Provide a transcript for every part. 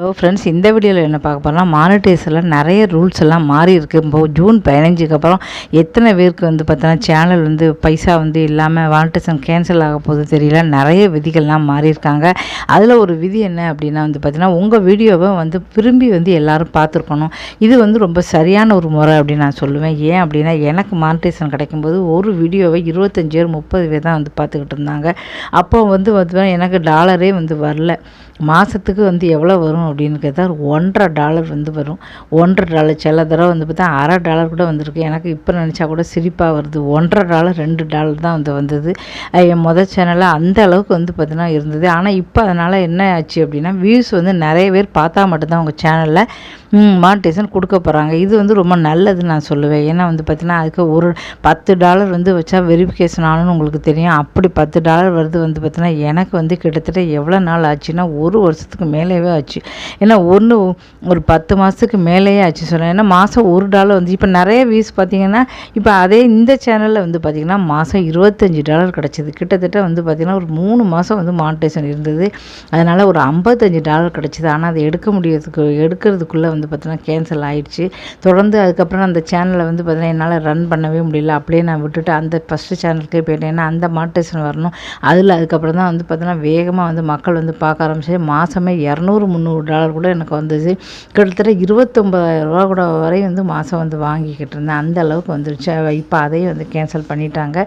Hello friends இந்த வீடியோவில் என்ன பார்க்க போகிறோம்னா மானிட்டைஸில் நிறைய ரூல்ஸ் எல்லாம் மாறி இருக்கு. இப்போ ஜூன் பதினஞ்சுக்கு அப்புறம் எத்தனை பேருக்கு வந்து பார்த்தோன்னா சேனல் வந்து பைசா வந்து இல்லாமல் மானிட்டைசன் கேன்சல் ஆக போகுது தெரியல. நிறைய விதிகள்லாம் மாறியிருக்காங்க அதில் ஒரு விதி என்ன அப்படின்னா வந்து பார்த்திங்கன்னா உங்கள் வீடியோவை வந்து விரும்பி வந்து எல்லோரும் பார்த்துருக்கணும். இது வந்து ரொம்ப சரியான ஒரு முறை அப்படின்னு நான் சொல்லுவேன். ஏன் அப்படின்னா எனக்கு மானிட்டைசன் கிடைக்கும்போது ஒரு வீடியோவை இருபத்தஞ்சு பேர் முப்பது பேர் தான் வந்து பார்த்துக்கிட்டு இருந்தாங்க. அப்போ வந்து பார்த்தீங்கன்னா எனக்கு டாலரே வந்து வரல. மாதத்துக்கு வந்து எவ்வளோ வரும் அப்படின்னு கேட்டால் ஒன்றரை டாலர் வந்து வரும். ஒன்றரை டாலர் சில தடவை வந்து பார்த்தா அரை டாலர் கூட வந்திருக்கு. எனக்கு இப்போ நினச்சா கூட சிரிப்பாக வருது. ஒன்றரை டாலர் ரெண்டு டாலர் தான் வந்து வந்தது. என் முதல் சேனலில் அந்த அளவுக்கு வந்து பார்த்தீங்கன்னா இருந்தது. ஆனால் இப்போ அதனால் என்ன ஆச்சு அப்படின்னா வியூஸ் வந்து நிறைய பேர் பார்த்தா மட்டும்தான் உங்கள் சேனலில் மானிட்டேஷன் கொடுக்க போகிறாங்க இது வந்து ரொம்ப நல்லது நான் சொல்லுவேன். ஏன்னா வந்து பார்த்தீங்கன்னா அதுக்கு ஒரு பத்து டாலர் வந்து வச்சா வெரிஃபிகேஷன் ஆகணும்னு உங்களுக்கு தெரியும். அப்படி பத்து டாலர் வருது வந்து பார்த்தீங்கன்னா எனக்கு வந்து கிட்டத்தட்ட எவ்வளோ நாள் ஆச்சுன்னா ஒரு வருஷத்துக்கு மேலேயே ஆச்சு. ஏன்னா ஒன்று ஒரு பத்து மாதத்துக்கு மேலேயே ஆச்சு சொன்னேன் ஏன்னா மாதம் ஒரு டாலர் வந்து இப்போ நிறைய வியூஸ் பார்த்தீங்கன்னா இப்போ அதே இந்த சேனலில் வந்து பார்த்திங்கன்னா மாதம் இருபத்தஞ்சி டாலர் கிடச்சிது. கிட்டத்தட்ட வந்து பார்த்திங்கன்னா ஒரு மூணு மாதம் வந்து மானிட்டேஷன் இருந்தது. அதனால் ஒரு ஐம்பத்தஞ்சு டாலர் கிடச்சிது. ஆனால் அதை எடுக்க முடியறதுக்கு எடுக்கிறதுக்குள்ளே வந்து பார்த்தீங்கன்னா கேன்சல் ஆகிடுச்சு தொடர்ந்து அதுக்கப்புறம் அந்த சேனலை வந்து பார்த்தீங்கன்னா என்னால் ரன் பண்ணவே முடியல. அப்படியே நான் விட்டுட்டு அந்த ஃபஸ்ட்டு சேனலுக்கே போயிட்டேன். ஏன்னா அந்த மாட்டேஷன் வரணும். அதில் அதுக்கப்புறம் தான் வந்து பார்த்தீங்கன்னா வேகமாக வந்து மக்கள் வந்து பார்க்க ஆரம்பிச்சு. மாதமே இரநூறு முந்நூறு டாலர் கூட எனக்கு வந்துச்சு கிட்டத்தட்ட இருபத்தொம்பதாயிரம் ரூபா கூட வரை வந்து மாதம் வந்து வாங்கிக்கிட்டு இருந்தேன். அந்த அளவுக்கு வந்துருச்சு. இப்போ அதையும் வந்து கேன்சல் பண்ணிட்டாங்க.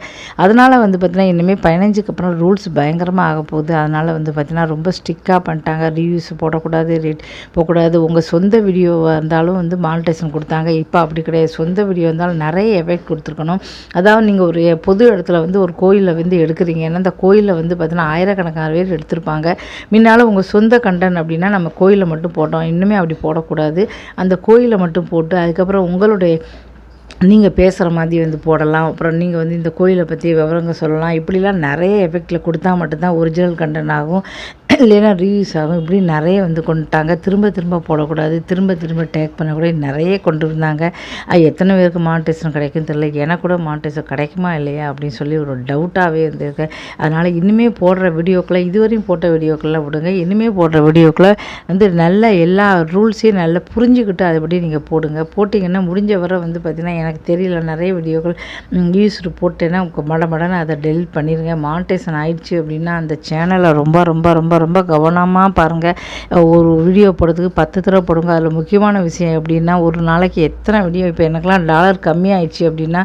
அதனால் வந்து பார்த்தீங்கன்னா இனிமேல் பதினஞ்சுக்கு அப்புறம் ரூல்ஸ் பயங்கரமாக ஆக போகுது. அதனால் வந்து பார்த்தீங்கன்னா ரொம்ப ஸ்ட்ரிக்டாக பண்ணிட்டாங்க. ரிவ்யூஸ் போடக்கூடாது ரேட் போகக்கூடாது உங்கள் சொந்த வீடியோ வீடியோவாக இருந்தாலும் வந்து மானிட்டேஷன் கொடுத்தாங்க. இப்போ அப்படி கிடையாது. சொந்த வீடியோ இருந்தாலும் நிறைய எஃபெக்ட் கொடுத்துருக்கணும். அதாவது நீங்கள் ஒரு பொது இடத்துல வந்து ஒரு கோயிலில் வந்து எடுக்கிறீங்க. ஏன்னா அந்த கோயிலில் வந்து பார்த்தீங்கன்னா ஆயிரக்கணக்கான பேர் எடுத்திருப்பாங்க. முன்னால் உங்கள் சொந்த கண்டன் அப்படின்னா நம்ம கோயிலில் மட்டும் போட்டோம். இன்னுமே அப்படி போடக்கூடாது. அந்த கோயிலில் மட்டும் போட்டு அதுக்கப்புறம் உங்களுடைய நீங்கள் பேசுகிற மாதிரி வந்து போடலாம். அப்புறம் நீங்கள் வந்து இந்த கோயிலை பற்றி விவரங்கள் சொல்லலாம். இப்படிலாம் நிறைய எஃபெக்டில் கொடுத்தா மட்டும்தான் ஒரிஜினல் கண்டென்ட் ஆகும். இல்லைன்னா ரீயூஸ் ஆகும். இப்படி நிறைய வந்து கொண்டுட்டாங்க. திரும்ப திரும்ப போடக்கூடாது. திரும்ப திரும்ப டேக் பண்ணக்கூடாது. நிறைய கொண்டு வந்தாங்க அது எத்தனை பேருக்கு மானிட்டேஷன் கிடைக்கும் தெரியல. எனக்கு கூட மானிட்டேஷன் கிடைக்குமா இல்லையா அப்படின்னு சொல்லி ஒரு டவுட்டாகவே இருந்திருக்கு. அதனால் இனிமேல் போடுற வீடியோக்களை இதுவரையும் போட்ட வீடியோக்கெல்லாம் விடுங்க. இனிமேல் போடுற வீடியோக்களை வந்து நல்ல எல்லா ரூல்ஸையும் நல்லா புரிஞ்சுக்கிட்டு அதுபடி நீங்கள் போடுங்க. போட்டிங்கன்னா முடிஞ்ச வரை வந்து பார்த்திங்கன்னா எனக்கு தெரியல. நிறைய வீடியோக்கள் யூஸ்டு போட்டேன்னா மட மடன்னு அதை டெலிட் பண்ணிடுங்க மானிட்டேஷன் ஆயிடுச்சு அப்படின்னா அந்த சேனலை ரொம்ப ரொம்ப ரொம்ப ரொம்ப ரொம்ப கவனமாக பாருங்கள் ஒரு வீடியோ போடுறதுக்கு பத்து தடவை போடுங்க. அதில் முக்கியமான விஷயம் எப்படின்னா ஒரு நாளைக்கு எத்தனை வீடியோ இப்போ எனக்கெலாம் டாலர் கம்மியாயிடுச்சு அப்படின்னா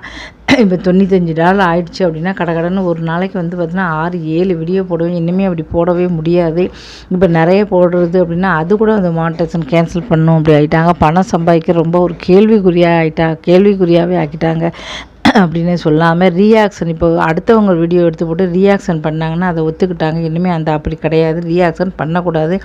இப்போ தொண்ணூத்தஞ்சு டாலர் ஆயிடுச்சு அப்படின்னா கடகடன்னு ஒரு நாளைக்கு வந்து பார்த்தீங்கன்னா ஆறு ஏழு வீடியோ போடுவேன். இனிமேல் அப்படி போடவே முடியாது. இப்போ நிறைய போடுறது அப்படின்னா அது கூட அந்த மானிட்டேஷன் கேன்சல் பண்ணும். அப்படி ஆகிட்டாங்க பணம் சம்பாதிக்க ரொம்ப ஒரு கேள்விக்குறியாக ஆகிட்டா கேள்விக்குறியாகவே ஆக்கிட்டாங்க. அப்படின்னு சொல்லாமல் ரியாக்ஷன் இப்போ அடுத்தவங்க வீடியோ எடுத்து போட்டு ரியாக்ஷன் பண்ணாங்கன்னா அதை ஒத்துக்கிட்டாங்க. இனிமேல் அந்த அப்படி கிடையாது. ரியாக்ஷன் பண்ணக்கூடாது.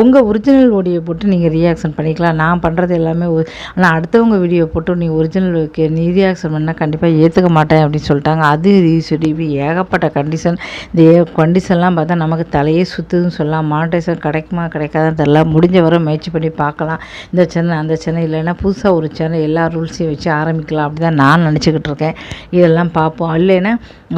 உங்கள் ஒரிஜினல் ஓடியை போட்டு நீங்கள் ரியாக்ஷன் பண்ணிக்கலாம். நான் பண்ணுறது எல்லாமே ஆனால் அடுத்தவங்க வீடியோ போட்டு நீ ஒரிஜினல் நீ ரியாக்ஷன் பண்ணால் கண்டிப்பாக ஏற்றுக்க மாட்டேன் அப்படின்னு சொல்லிட்டாங்க. அது சொல்லி ஏகப்பட்ட கண்டிஷன் இந்த கண்டிஷன்லாம் பார்த்தா நமக்கு தலையே சுற்றுதுன்னு சொல்லலாம். மானிட்டேஷன் கிடைக்குமா கிடைக்காதான்னு தெரியல. முடிஞ்ச வரை முயற்சி பண்ணி பார்க்கலாம். இந்த சேனல் அந்த சேனல் இல்லைன்னா புதுசாக ஒரு சேனல் எல்லா ரூல்ஸையும் வச்சு ஆரம்பிக்கலாம். அப்படி தான் நான் நினச்சிக்கிட்டு இருக்கேன். இதெல்லாம் பார்ப்போம். இல்லைன்னா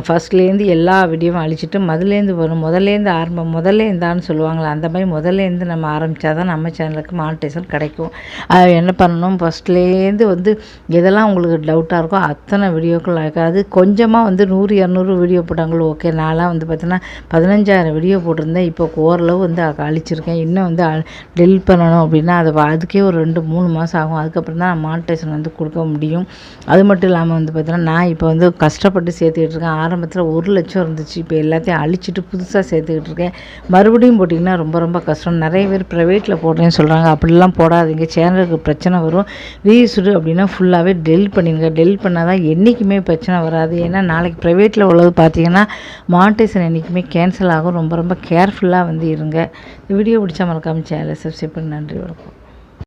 ஃபஸ்ட்லேருந்து எல்லா வீடியோவும் அழிச்சிட்டு மதுலேருந்து வரும் முதலேருந்து ஆரம்பம் முதல்ல இருந்தான்னு சொல்லுவாங்களே அந்த மாதிரி முதல்லேருந்து நம்ம ஆரம்பித்தா தான் நம்ம சேனலுக்கு மானிட்டேஷன் கிடைக்கும். அது என்ன பண்ணணும்? ஃபஸ்ட்லேருந்து வந்து எதெல்லாம் உங்களுக்கு டவுட்டாக இருக்கோ அத்தனை வீடியோக்கள் அது கொஞ்சமாக வந்து நூறு இரநூறு வீடியோ போட்டாங்களோ ஓகே நான்லாம் வந்து பார்த்தீங்கன்னா பதினஞ்சாயிரம் வீடியோ போட்டிருந்தேன். இப்போ ஓரளவு வந்து அழிச்சிருக்கேன். இன்னும் வந்து டெலிட் பண்ணணும் அப்படின்னா அது அதுக்கே ஒரு ரெண்டு மூணு மாதம் ஆகும். அதுக்கப்புறம் தான் மானிட்டேஷன் வந்து கொடுக்க முடியும். அது மட்டும் இல்லாமல் வந்து பார்த்தீங்கன்னா நான் இப்போ வந்து கஷ்டப்பட்டு சேர்த்துக்கிட்டு இருக்கேன். ஆரம்பத்தில் ஒரு லட்சம் இருந்துச்சு. இப்போ எல்லாத்தையும் அழிச்சிட்டு புதுசாக சேர்த்துக்கிட்டு இருக்கேன். மறுபடியும் போட்டிங்கன்னா ரொம்ப ரொம்ப கஷ்டம். நிறைய பேர் ப்ரைவேட்டில் போடுறேன்னு சொல்கிறாங்க அப்படிலாம் போடாதீங்க. சேனலுக்கு பிரச்சனை வரும். ரீசுடு அப்படின்னா ஃபுல்லாகவே டெலிட் பண்ணிடுங்க. டெலிட் பண்ணால் தான் என்றைக்குமே பிரச்சனை வராது. ஏன்னா நாளைக்கு ப்ரைவேட்டில் உள்ளது பார்த்தீங்கன்னா மானிட்டேஷன் என்றைக்குமே கேன்சல் ஆகும். ரொம்ப ரொம்ப கேர்ஃபுல்லாக வந்து இருங்க. இந்த வீடியோ பிடிச்சா மறக்காமல் சேனலை சப்ஸ்கிரைப் பண்ணி நன்றி வணக்கம்.